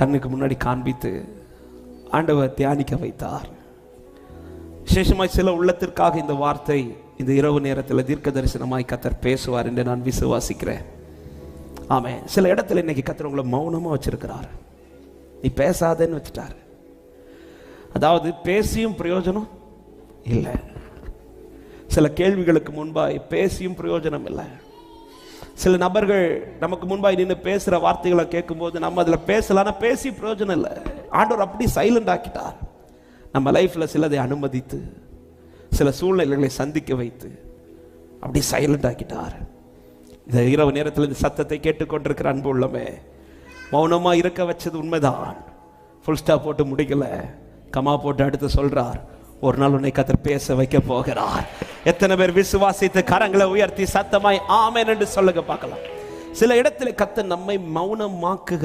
கண்ணுக்கு முன்னாடி காண்பித்து ஆண்டவர் தியானிக்க வைத்தார். விசேஷமாய் சில உள்ளத்திற்காக இந்த வார்த்தை இந்த இரவு நேரத்தில் தீர்க்க தரிசனமாய் கத்தர் பேசுவார் என்று நான் விசுவாசிக்கிறேன். ஆமே சில இடத்துல இன்னைக்கு கத்தர் உங்களை மௌனமாக வச்சிருக்கிறார். நீ பேசாதேன்னு வச்சுட்டாரு. அதாவது பேசியும் பிரயோஜனம் இல்லை. சில கேள்விகளுக்கு முன்பாய் பேசியும் பிரயோஜனம் இல்லை. சில நபர்கள் நமக்கு முன்பாக நின்று பேசுகிற வார்த்தைகளை கேட்கும்போது நம்ம அதில் பேசலாம்னா பேசி பிரயோஜனம் இல்லை. ஆண்டவர் அப்படி சைலண்ட் ஆக்கிட்டார். நம்ம லைஃப்பில் சிலதை அனுமதித்து சில சூழ்நிலைகளை சந்திக்க வைத்து அப்படி சைலண்ட் ஆக்கிட்டார். இந்த இரவு நேரத்தில் இந்த சத்தத்தை கேட்டுக்கொண்டிருக்கிற அன்பு உள்ளமே மௌனமாக இருக்க வச்சது உண்மைதான். ஃபுல் ஸ்டாப் போட்டு முடிக்கல. கமா போட்டு அடுத்து சொல்கிறார் ஒரு நாள் உன்னை கத்தர் பேச வைக்க போகிறார். எத்தனை பேர் விசுவாசித்து கரங்களை உயர்த்தி சத்தமாய் ஆமேன் என்று சொல்லுங்க பார்க்கலாம். சில இடத்துல கத்த நம்மை மௌனமாக்குகிற